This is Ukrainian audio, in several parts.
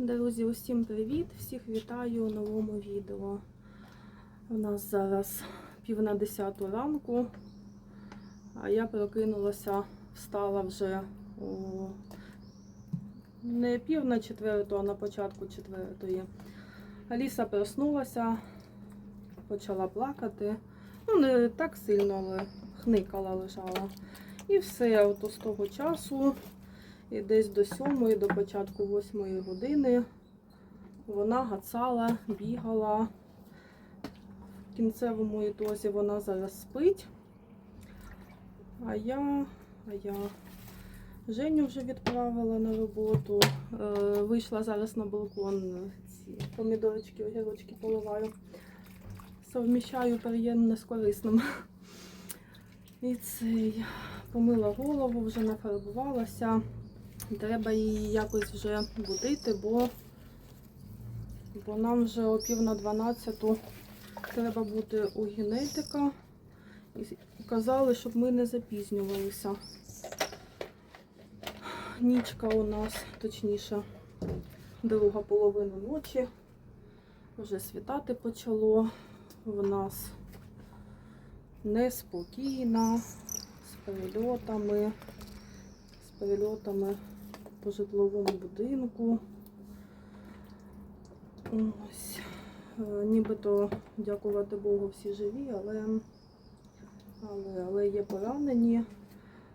Друзі, усім привіт! Всіх вітаю у новому відео. У нас зараз пів на десяту ранку, а я прокинулася, встала вже у не пів на четверту, а на початку четвертої. Аліса проснулася, почала плакати. Ну, не так сильно, але хникала лежала. І все, от з того часу. І десь до сьомої, до початку восьмої години вона гацала, бігала. В кінцевому ітозі вона зараз спить. А я, а я Женю вже відправила на роботу. Е, вийшла зараз на балкон. Ці помідорочки, огірочки поливаю. Совміщаю приємне з корисним. І цей помила голову, вже нафарбувалася. Треба її якось вже будити, бо, бо нам вже о пів на дванадцяту треба бути у генетика. І казали, щоб ми не запізнювалися. Нічка у нас, точніше, друга половина ночі. Вже світати почало. В нас неспокійна, з перельотами, з перельотами по житловому будинку. Ось. Е, Нібито, дякувати Богу, всі живі, але, але, але є поранені.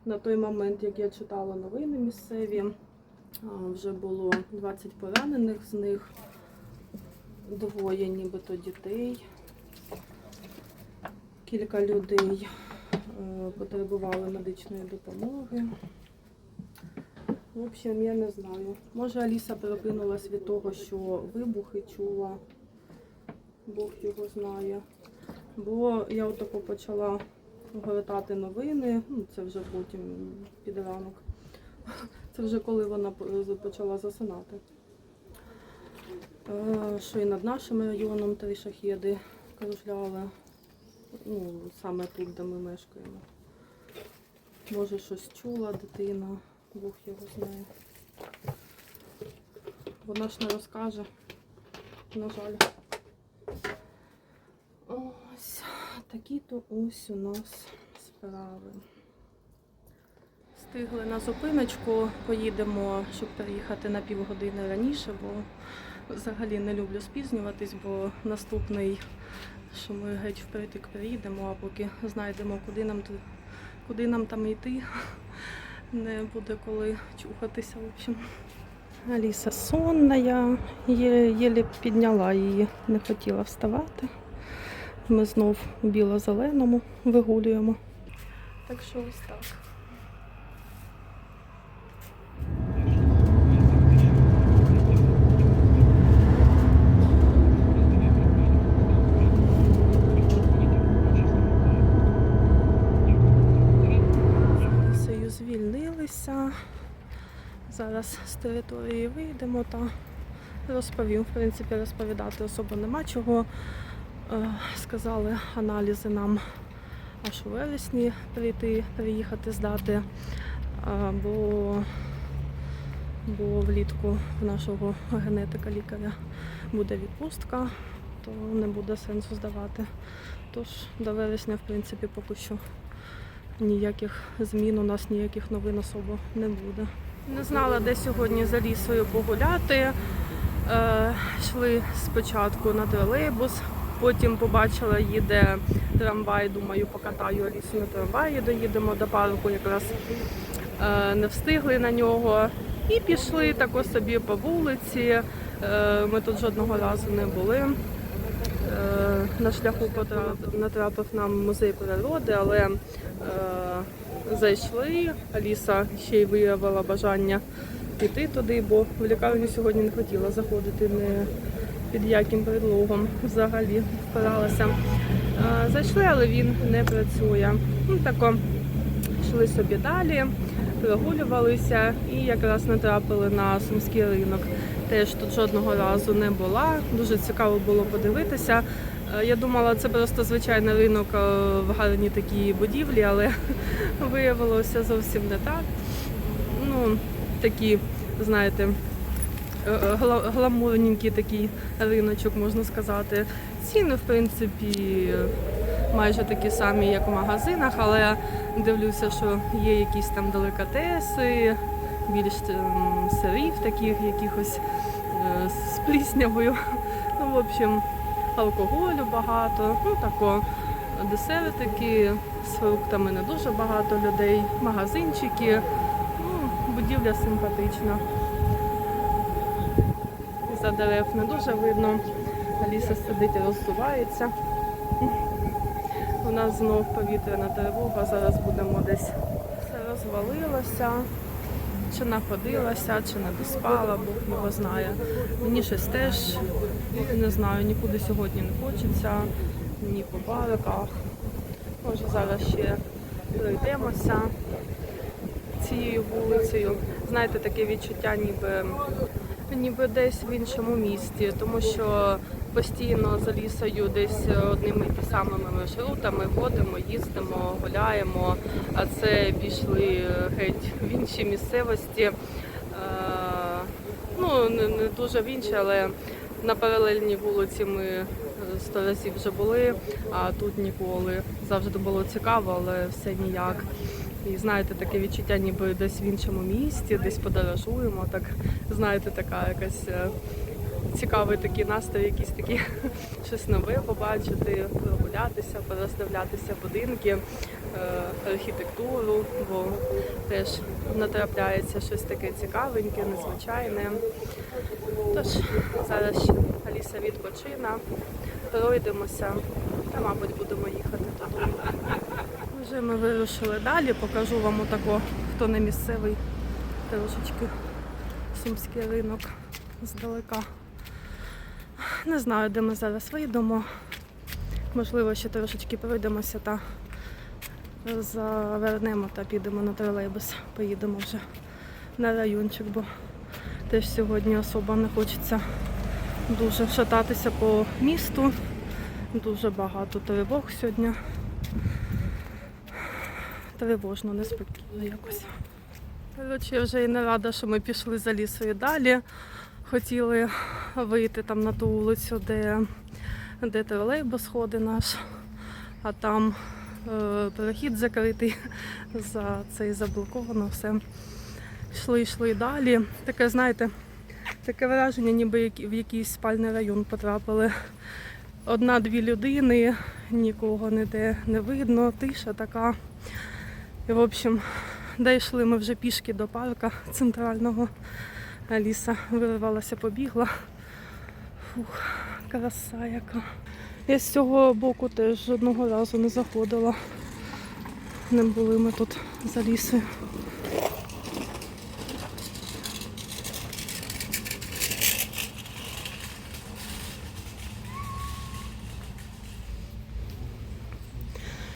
На той момент, як я читала новини місцеві, вже було 20 поранених, з них двоє нібито дітей. Кілька людей е, потребували медичної допомоги. В общем, я не знаю. Може Аліса прокинулась від того, що вибухи чула. Бог його знає. Бо я отако почала гортати новини. Ну, це вже потім під ранок. Це вже коли вона почала засинати. Е, Що і над нашим районом три шахіди кружляли. Ну, саме тут, де ми мешкаємо. Може щось чула дитина. Бог його знає. Вона ж не розкаже, на жаль. Ось такі-то ось у нас справи. Встигли на зупиночку, поїдемо, щоб приїхати на півгодини раніше, бо взагалі не люблю спізнюватись, бо наступний, що ми геть впритик приїдемо, а поки знайдемо, куди нам, куди нам там йти не буде коли чухатися. В общем. Аліса сонна, я єлі підняла її, не хотіла вставати. Ми знов біло-зеленому вигулюємо. Так що ось так. Зараз з території вийдемо та розповім. В принципі, розповідати особо нема чого. Е, Сказали аналізи нам аж у вересні прийти, приїхати здати, Е, бо, бо влітку в нашого генетика лікаря буде відпустка, то не буде сенсу здавати. Тож до вересня, в принципі, поки що ніяких змін, у нас ніяких новин особо не буде. Не знала, де сьогодні за лісою погуляти. Е, йшли спочатку на тролейбус, потім побачила, їде трамвай, думаю, покатаю Алісу на трамваї, доїдемо до парку, якраз е, не встигли на нього. І пішли тако собі по вулиці. Е, ми тут жодного разу не були. Е, на шляху натрапив нам музей природи, але е, зайшли. Аліса ще й виявила бажання піти туди, бо в лікарню сьогодні не хотіла заходити не під яким предлогом взагалі впиралася. Е, Зайшли, але він не працює. Ну, тако йшли собі далі, прогулювалися і якраз натрапили на сумський ринок. Теж тут жодного разу не була. Дуже цікаво було подивитися. Е, Я думала, це просто звичайний ринок е, в гарній такій будівлі, але виявилося зовсім не так. Ну, такі, знаєте, е, гламурненький такий риночок, можна сказати. Ціни, в принципі, майже такі самі, як в магазинах, але дивлюся, що є якісь там делікатеси, більш ем, сирів таких якихось е, з пліснявою. Ну, в общем, алкоголю багато. Ну, тако, десертики з фруктами не дуже багато людей, магазинчики. Ну, будівля симпатична. За дерев не дуже видно. Аліса сидить і розсувається. У нас знов повітряна тривога, зараз будемо десь все розвалилося, чи находилася, чи не доспала, Бог його знає. Мені щось теж не знаю, нікуди сьогодні не хочеться, ні по парках. Може зараз ще пройдемося цією вулицею. Знаєте, таке відчуття, ніби, ніби десь в іншому місті, тому що постійно за лісою десь одними і ті самими маршрутами ходимо, їздимо, гуляємо, а це пішли геть в інші місцевості. Е, Ну, не, дуже в інші, але на паралельній вулиці ми е, сто разів вже були, а тут ніколи. Завжди було цікаво, але все ніяк. І знаєте, таке відчуття, ніби десь в іншому місті, десь подорожуємо. Так знаєте, така якась е, цікавий такий настрій, якийсь такий щось нове побачити, прогулятися, пороздивлятися будинки, е, архітектуру, бо теж натрапляється щось таке цікавеньке, незвичайне. Тож зараз Аліса відпочина, пройдемося та, мабуть, будемо їхати додому. Вже ми вирушили далі, покажу вам отако, хто не місцевий, трошечки сумський ринок здалека. Не знаю, де ми зараз вийдемо. Можливо, ще трошечки пройдемося та завернемо та підемо на тролейбус. Поїдемо вже на райончик, бо теж сьогодні особо не хочеться дуже шататися по місту. Дуже багато тривог сьогодні. Тривожно, неспокійно якось. Коротше, я вже і не рада, що ми пішли за лісою далі. Хотіли вийти там на ту вулицю, де, де тролейбус ходить наш, а там е, перехід закритий, за цей заблоковано все. Йшли, йшли далі. Таке, знаєте, таке враження, ніби в якийсь спальний район потрапили. Одна-дві людини, нікого ніде не видно, тиша така. І, в общем, дійшли ми вже пішки до парка центрального. Аліса вирвалася, побігла. Фух, краса яка. Я з цього боку теж жодного разу не заходила. Не були ми тут за лісою.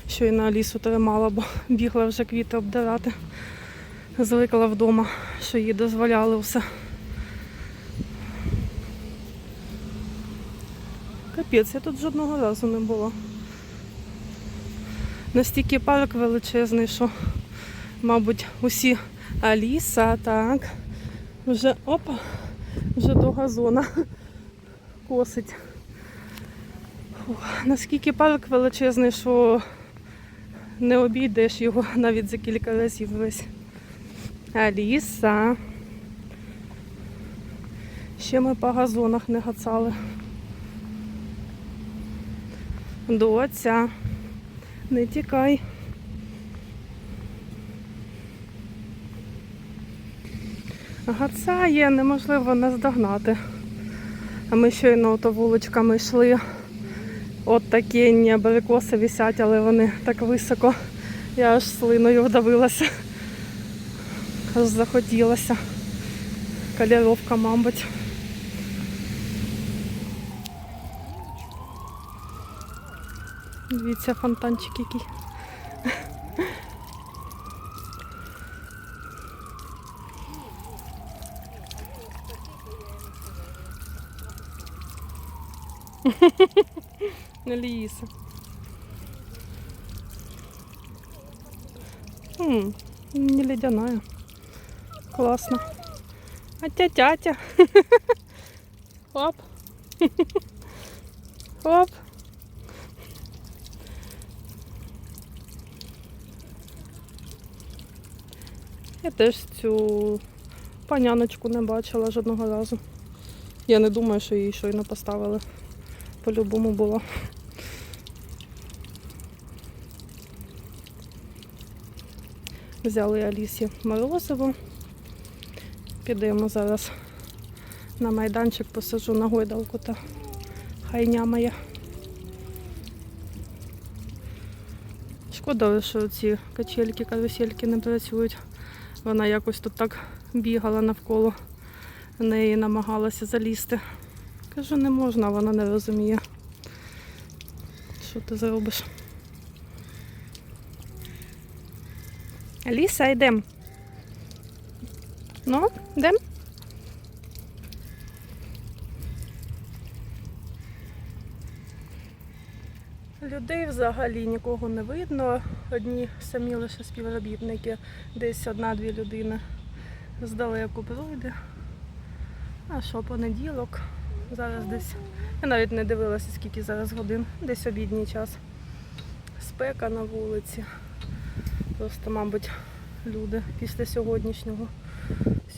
Щойно Алісу тримала, бо бігла вже квіти обдирати. Звикла вдома, що їй дозволяли все. Капець, я тут жодного разу не була. Настільки парк величезний, що, мабуть, усі Аліса, так, вже опа, вже до газона косить. Фух, наскільки парк величезний, що не обійдеш його навіть за кілька разів весь. Аліса. Ще ми по газонах не гацали. Доця, не тікай. Гацає, неможливо наздогнати. А ми щойно ото вуличками йшли. От такі абрикоси висять, але вони так високо. Я аж слиною вдавилася. Аж захотілося. Кольоровка, мабуть. Дивіться, фонтанчик який. Ліса. М, не ледяная. Классно. А тя-тя-тя. Хоп. Я теж цю паняночку не бачила жодного разу. Я не думаю, що її щойно поставили. По-любому було. Взяли Алісі морозиво. Підемо зараз на майданчик, посажу на гойдалку та хай нямає. Шкода, що ці качельки, карусельки не працюють. Вона якось тут так бігала навколо неї, намагалася залізти. Кажу, не можна, вона не розуміє. Що ти зробиш? Аліса, йдемо. Ну, йдем? Людей взагалі нікого не видно. Одні самі лише співробітники, десь одна-дві людини здалеку пройде. А що, понеділок? Зараз десь. Я навіть не дивилася, скільки зараз годин, десь обідній час. Спека на вулиці. Просто, мабуть, люди після сьогоднішнього,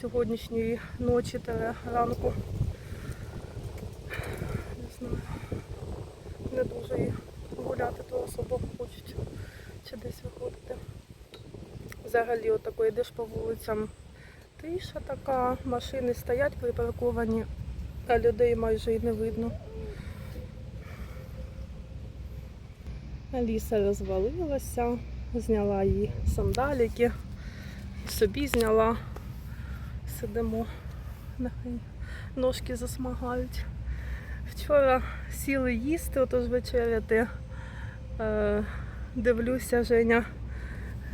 сьогоднішньої ночі та ранку. Не знаю. Не дуже і гуляти то особо хочуть чи десь виходити. Взагалі отако йдеш по вулицям. Тиша така, машини стоять припарковані, а людей майже і не видно. Аліса розвалилася, зняла її сандаліки, собі зняла. Сидимо, ножки засмагають. Вчора сіли їсти, отож вечеряти. Е, дивлюся, Женя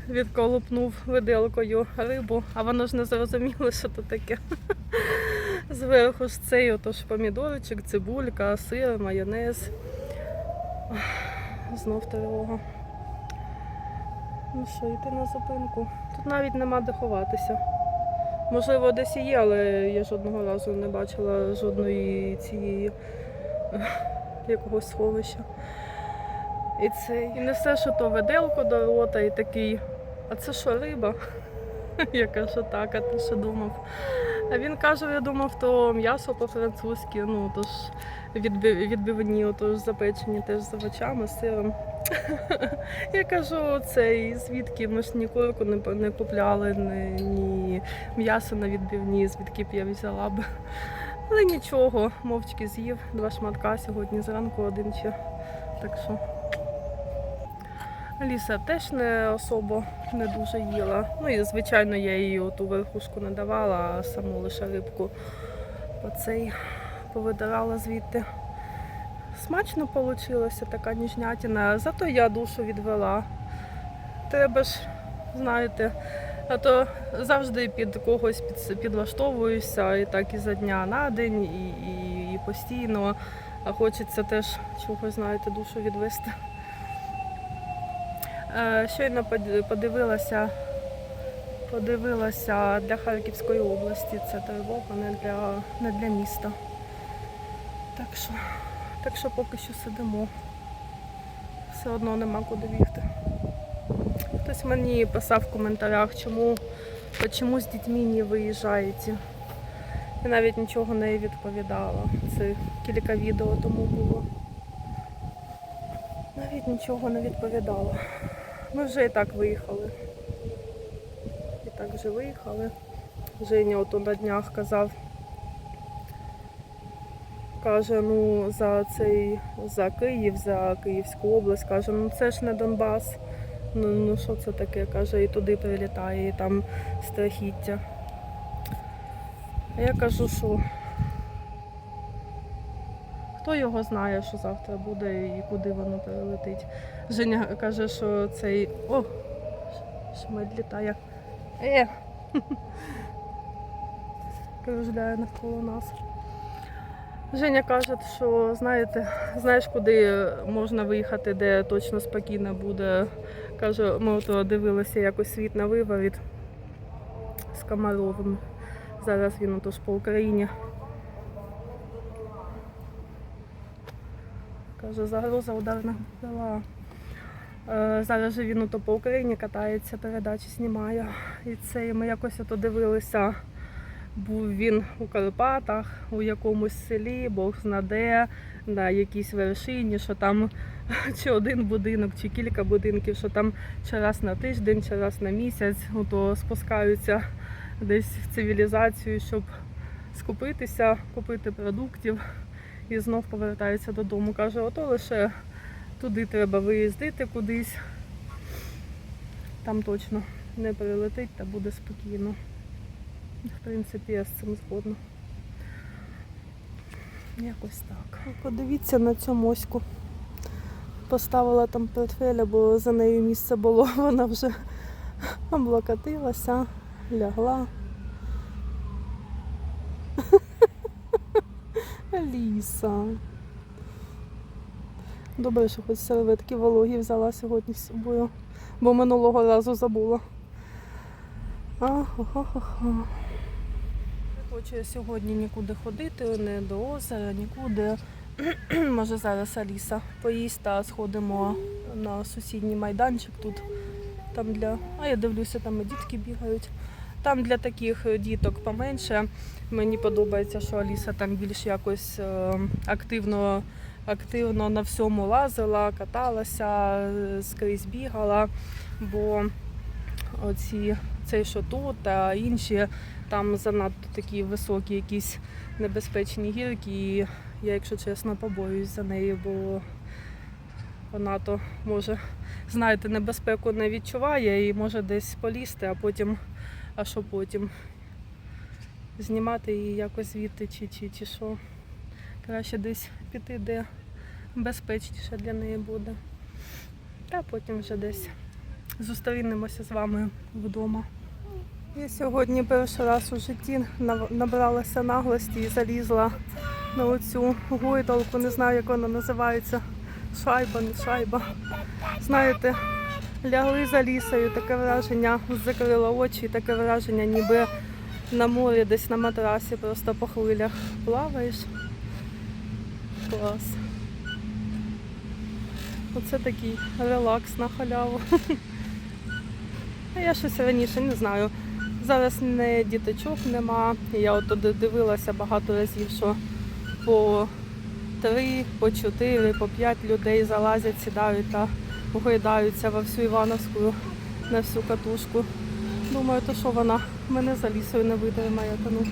відколупнув виделкою рибу, а воно ж не зрозуміло, що то таке. Зверху ж цей отож помідорчик, цибулька, сир, майонез. Знов тривога. Ну що, йти на зупинку. Тут навіть нема де ховатися. Можливо, десь і є, але я жодного разу не бачила жодної цієї якогось сховища. І це і не все, що то виделку до рота, і такий, а це що риба? Я кажу, так, а ти що думав? А він каже, я думав, то м'ясо по-французьки, ну тож відбив, відбивні, отож запечені теж з овочами, з сиром. Я кажу, цей звідки ми ж ні курку не, не купляли, ні, ні м'ясо на відбивні, звідки б я взяла б. Але нічого, мовчки з'їв два шматка сьогодні зранку, один ще. Так що. Аліса теж не особо не дуже їла. Ну і звичайно я їй ту верхушку не давала, а саму лише рибку оцей повидирала звідти. Смачно вийшло, така ніжнятина. Зато я душу відвела. Треба ж, знаєте, а то завжди під когось під, підлаштовуюся, і так і за дня на день, і, і, і постійно. А хочеться теж чогось, знаєте, душу відвести. Е, Щойно подивилася, подивилася для Харківської області. Це тривога не для, не для міста. Так що, так що поки що сидимо. Все одно нема куди бігти. Хтось мені писав в коментарях, чому, чому з дітьми не виїжджаєте. Я навіть нічого не відповідала. Це кілька відео тому було. Навіть нічого не відповідала. Ми вже і так виїхали. І так вже виїхали. Женя ото на днях казав. Каже, ну за цей за Київ, за Київську область, каже, ну це ж не Донбас. Ну, ну що це таке? Каже, і туди прилітає, і там страхіття. А я кажу, що хто його знає, що завтра буде і куди воно перелетить. Женя каже, що цей. О! Шмель літає. Е! Кружляє навколо нас. Женя каже, що знаєте, знаєш, куди можна виїхати, де точно спокійно буде. Каже, ми ото дивилися якось світ на виворіт з Комаровим. Зараз він отож по Україні. Каже, загроза ударних БПЛА. Е, Зараз же він по Україні катається, передачі знімає. І це і ми якось ото дивилися. Був він у Карпатах, у якомусь селі, Бог знаде, на якійсь вершині, що там чи один будинок, чи кілька будинків, що там чи раз на тиждень, чи раз на місяць, ото спускаються десь в цивілізацію, щоб скупитися, купити продуктів і знов повертаються додому. Каже, ото лише туди треба виїздити кудись. Там точно не прилетить та буде спокійно. В принципі, я з цим згодна. Якось так. Подивіться на цю моську. Поставила там портфеля, бо за нею місце було. Вона вже облокотилася, лягла. Ліса. Добре, що хоч серветки вологі взяла сьогодні з собою, бо минулого разу забула. Не хочу я сьогодні нікуди ходити, не до озера, нікуди. Може зараз Аліса поїсть та сходимо на сусідній майданчик тут. Там для. А я дивлюся, там і дітки бігають. Там для таких діток поменше. Мені подобається, що Аліса там більш якось е, активно, активно на всьому лазила, каталася, е, скрізь бігала. Бо оці цей що тут, та інші там занадто такі високі, якісь небезпечні гірки. І я, якщо чесно, побоююсь за неї, бо вона то може, знаєте, небезпеку не відчуває і може десь полізти, а потім, а що потім? Знімати її якось звідти чи, чи, чи що. Краще десь піти, де безпечніше для неї буде. Та потім вже десь зустрінемося з вами вдома. Я сьогодні перший раз у житті набралася наглості і залізла на оцю гойдалку, не знаю, як вона називається. Шайба, не шайба. Знаєте, лягли за лісою, таке враження, закрила очі, і таке враження, ніби на морі, десь на матрасі, просто по хвилях плаваєш. Клас. Оце такий релакс на халяву. А я щось раніше не знаю. Зараз не діточок нема. Я от туди дивилася багато разів, що по три, по чотири, по п'ять людей залазять, сідають та гойдаються во всю Івановську на всю катушку. Думаю, то що вона мене за лісою не витримає. Ну.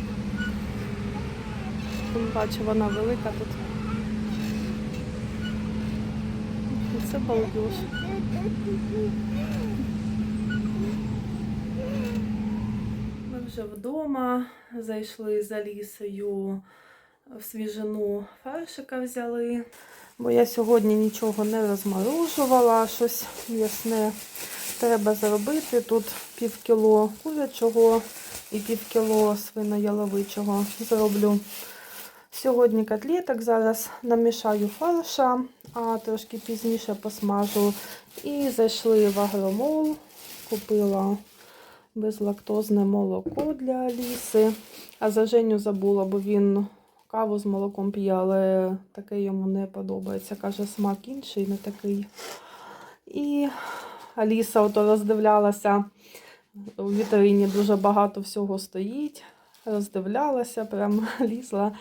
Паче вона велика тут. Це балдеж. Ми вже вдома зайшли за лісою в свіжину фаршика взяли. Бо я сьогодні нічого не розморожувала, щось м'ясне треба зробити. Тут пів кіло курячого і пів кіло свинояловичого зроблю. Сьогодні котлеток, зараз намішаю фарша, а трошки пізніше посмажу. І зайшли в агромол, купила безлактозне молоко для Аліси. А за Женю забула, бо він каву з молоком п'є, але таке йому не подобається. Каже, смак інший, не такий. І Аліса ото роздивлялася у вітрині дуже багато всього стоїть. Роздивлялася, прям лізла.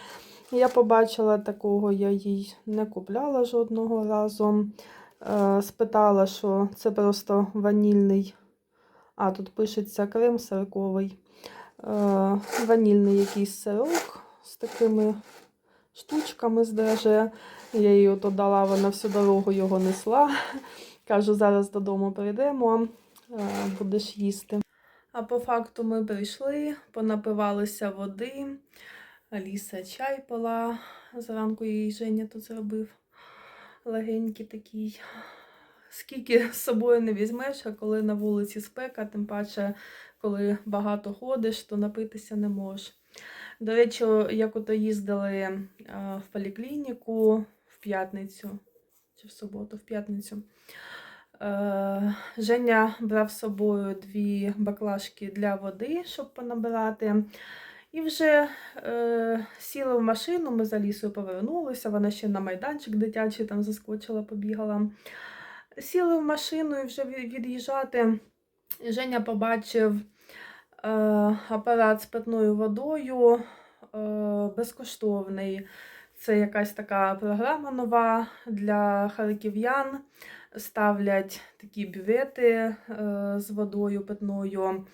Я побачила такого, я їй не купляла жодного разу. Е, спитала, що це просто ванільний. А, тут пишеться крем сирковий. Е, ванільний якийсь сирок з такими штучками з драже. Я їй ото дала, вона всю дорогу його несла. Кажу, зараз додому прийдемо, е, будеш їсти. А по факту ми прийшли, понапивалися води. Аліса чай пила. Зранку їй Женя тут зробив. Легенький такий. Скільки з собою не візьмеш, а коли на вулиці спека, тим паче, коли багато ходиш, то напитися не можеш. До речі, як ото їздили е, в поліклініку в п'ятницю чи в суботу, в п'ятницю. Е, Женя брав з собою дві баклажки для води, щоб понабирати. І вже е, сіли в машину, ми за лісою повернулися, вона ще на майданчик дитячий там заскочила, побігала. Сіли в машину і вже від'їжджати. Женя побачив е, апарат з питною водою е, безкоштовний. Це якась така програма нова для харків'ян. Ставлять такі бювети е, з водою питною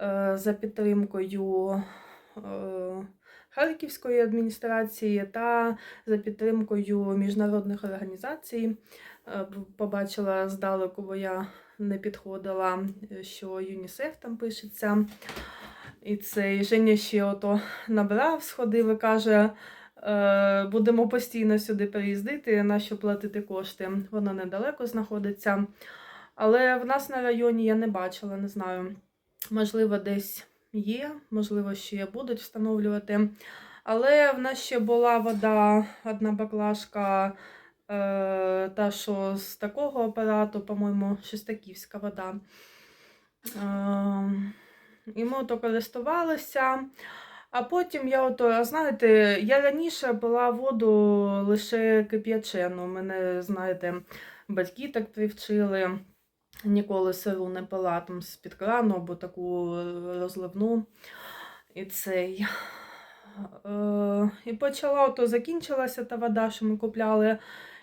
е, за підтримкою Харківської адміністрації та за підтримкою міжнародних організацій. Е, Побачила здалеку, бо я не підходила, е, що ЮНІСЕФ там пишеться. І цей Женя ще ото набрав, сходив і каже, е, будемо постійно сюди переїздити, на що платити кошти. Воно недалеко знаходиться. Але в нас на районі я не бачила, не знаю. Можливо, десь є, можливо, ще будуть встановлювати. Але в нас ще була вода, одна баклажка, е, та що з такого апарату, по-моєму, шестаківська вода. Е, і ми ото користувалися. А потім я ото, знаєте, я раніше пила воду лише кип'ячену. Мене, знаєте, батьки так привчили. Ніколи сиру не пила там з-під крану або таку розливну. І цей. Е, і почала, ото закінчилася та вода, що ми купляли.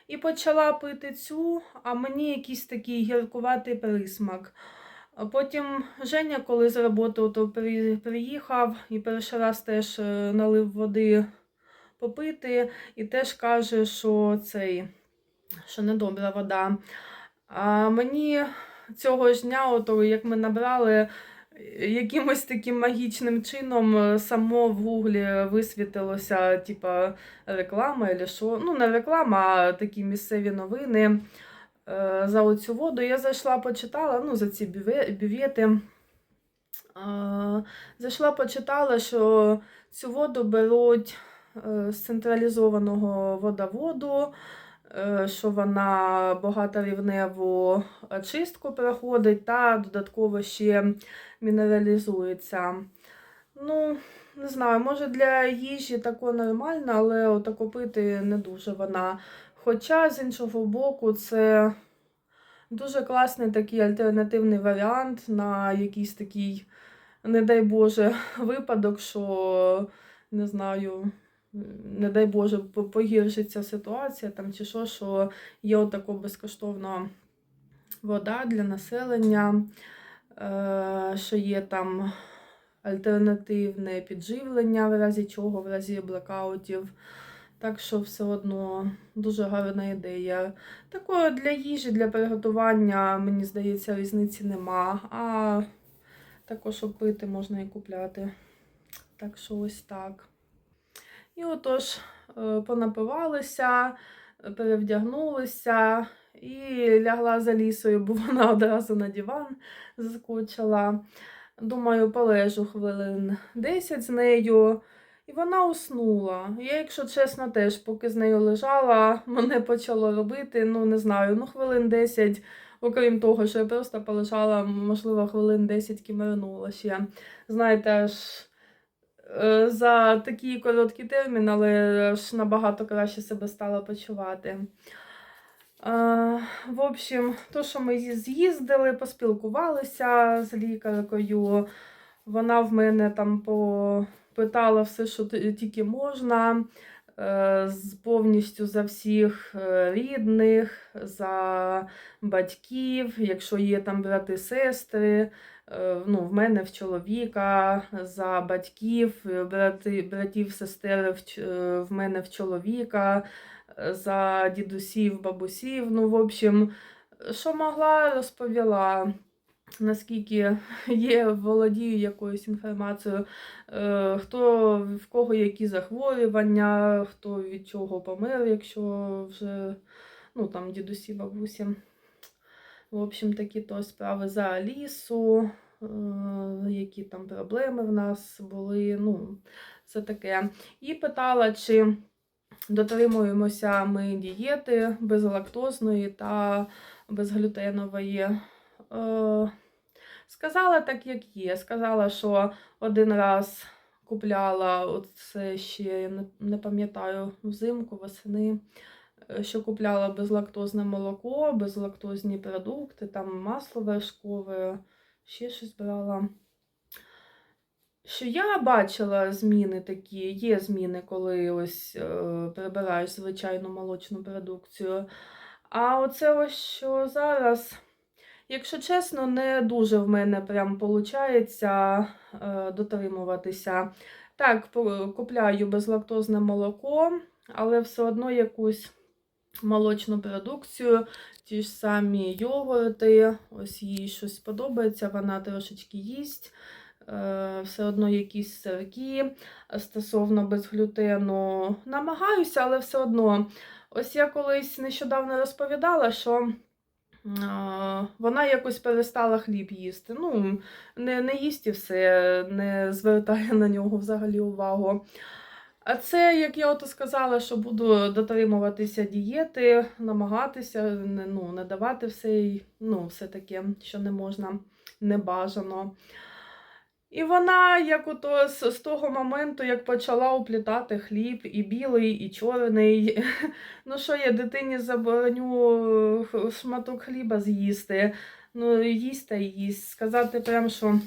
І почала пити цю, а мені якийсь такий гіркуватий присмак. Потім Женя, коли з роботи при- приїхав і перший раз теж е, налив води попити, і теж каже, що цей, що недобра вода. А мені цього ж дня, ото, як ми набрали, е, якимось таким магічним чином е, само в гуглі висвітилося, типа реклама, що. Ну, не реклама, а такі місцеві новини е, за оцю воду. Я зайшла, почитала, ну, за ці бюве- бювети. Зайшла, почитала, що цю воду беруть з централізованого водоводу, що вона багаторівневу очистку проходить та додатково ще мінералізується. Ну, не знаю, може для їжі тако нормально, але отако пити не дуже вона. Хоча, з іншого боку, це дуже класний такий альтернативний варіант на якийсь такий, не дай Боже, випадок, що не знаю, не дай Боже, погіршиться ситуація там чи що, що є отако безкоштовна вода для населення, е, що є там альтернативне підживлення, в разі чого, в разі блекаутів. Так що все одно дуже гарна ідея. Такої для їжі, для приготування, мені здається, різниці нема. А також щоб пити можна і купляти. Так що ось так. І отож, е, понапивалися, перевдягнулися і лягла за лісою, бо вона одразу на диван заскочила. Думаю, полежу хвилин 10 з нею. І вона уснула. Я, якщо чесно, теж, поки з нею лежала, мене почало робити, ну не знаю, ну хвилин 10, окрім того, що я просто полежала, можливо, хвилин 10 кімернула ще. Знаєте, аж за такий короткий термін, але ж набагато краще себе стала почувати. Е, в общем, то, що ми з'їздили, поспілкувалися з лікаркою, вона в мене там попитала все, що тільки можна, е, з- повністю за всіх е, рідних, за батьків, якщо є там брати, сестри. е, Ну, в мене в чоловіка, за батьків, е, брати, братів, сестер в, е, мене в чоловіка, е, за дідусів, бабусів. Ну, в общем, що могла, розповіла. Наскільки є, володію якоюсь інформацією, е, хто в кого які захворювання, хто від чого помер, якщо вже ну, там, дідусі, бабусі. В общем, такі то справи за Алісу, е, які там проблеми в нас були. Ну, це таке. І питала, чи дотримуємося ми дієти безлактозної та безглютенової. Сказала так, як є. Сказала, що один раз купляла оце ще, я не, не пам'ятаю, взимку, восени, е, що купляла безлактозне молоко, безлактозні продукти, там масло вершкове, ще щось брала. Що я бачила зміни такі, є зміни, коли ось е, прибираєш звичайну молочну продукцію. А оце ось що зараз, якщо чесно, не дуже в мене прям виходить е, дотримуватися. Так, купляю безлактозне молоко, але все одно якусь молочну продукцію, ті ж самі йогурти, ось їй щось подобається, вона трошечки їсть. Е, Все одно якісь сирки стосовно безглютену. Намагаюся, але все одно. Ось я колись нещодавно розповідала, що вона якось перестала хліб їсти. Ну, не, не їсть і все, не звертає на нього взагалі увагу. А це, як я от сказала, що буду дотримуватися дієти, намагатися не, ну, не давати все, ну, все таке, що не можна, не бажано. І вона, як ото з, того моменту, як почала уплітати хліб, і білий, і чорний. Ну що я дитині забороню шматок хліба з'їсти. Ну, їсть та їсть. Сказати прям, що.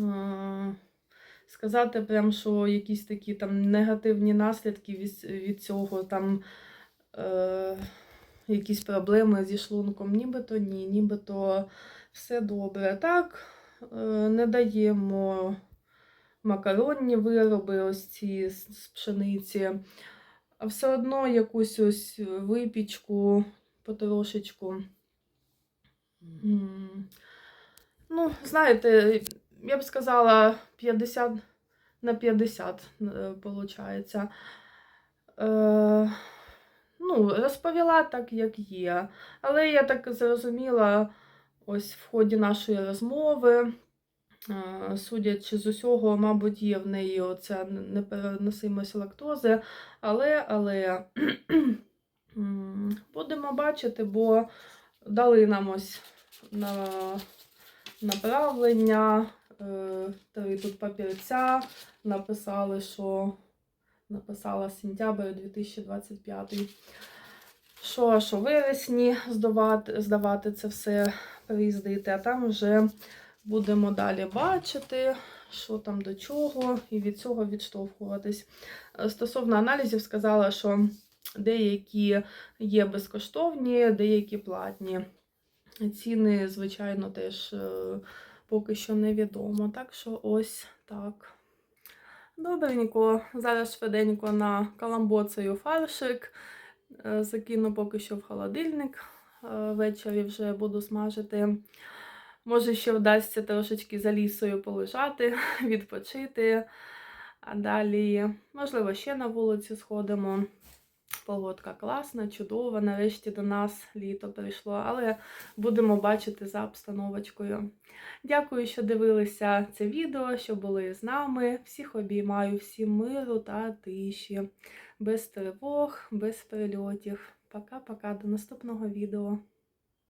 е, Сказати прям, що якісь такі там негативні наслідки від, від цього, там е, якісь проблеми зі шлунком, нібито ні, нібито все добре. Так, е, не даємо макаронні вироби, ось ці з пшениці, а все одно якусь ось випічку потрошечку. Ну, знаєте, я б сказала 50 на 50, виходить. Е, ну, розповіла так, як є. Але я так зрозуміла, ось в ході нашої розмови, е, судячи з усього, мабуть, є в неї оця непереносимость лактози, але, але будемо бачити, бо дали нам ось на направлення, е, три тут папірця, написали, що написала сентябрь 2025. Що, що вересні здавати, здавати це все приїздити, а там вже будемо далі бачити, що там до чого, і від цього відштовхуватись. Е, Стосовно аналізів, сказала, що деякі є безкоштовні, деякі платні. Ціни, звичайно, теж е, поки що невідомо. Так що ось так. Добренько, зараз швиденько на каламбоцею фаршик. Е, Закину поки що в холодильник. Е, Ввечері вже буду смажити. Може, ще вдасться трошечки за лісою полежати, відпочити. А далі, можливо, ще на вулицю сходимо. Погодка класна, чудова. Нарешті до нас літо прийшло, але будемо бачити за обстановочкою. Дякую, що дивилися це відео, що були з нами. Всіх обіймаю, всім миру та тиші, без тривог, без прильотів. Пока-пока, до наступного відео.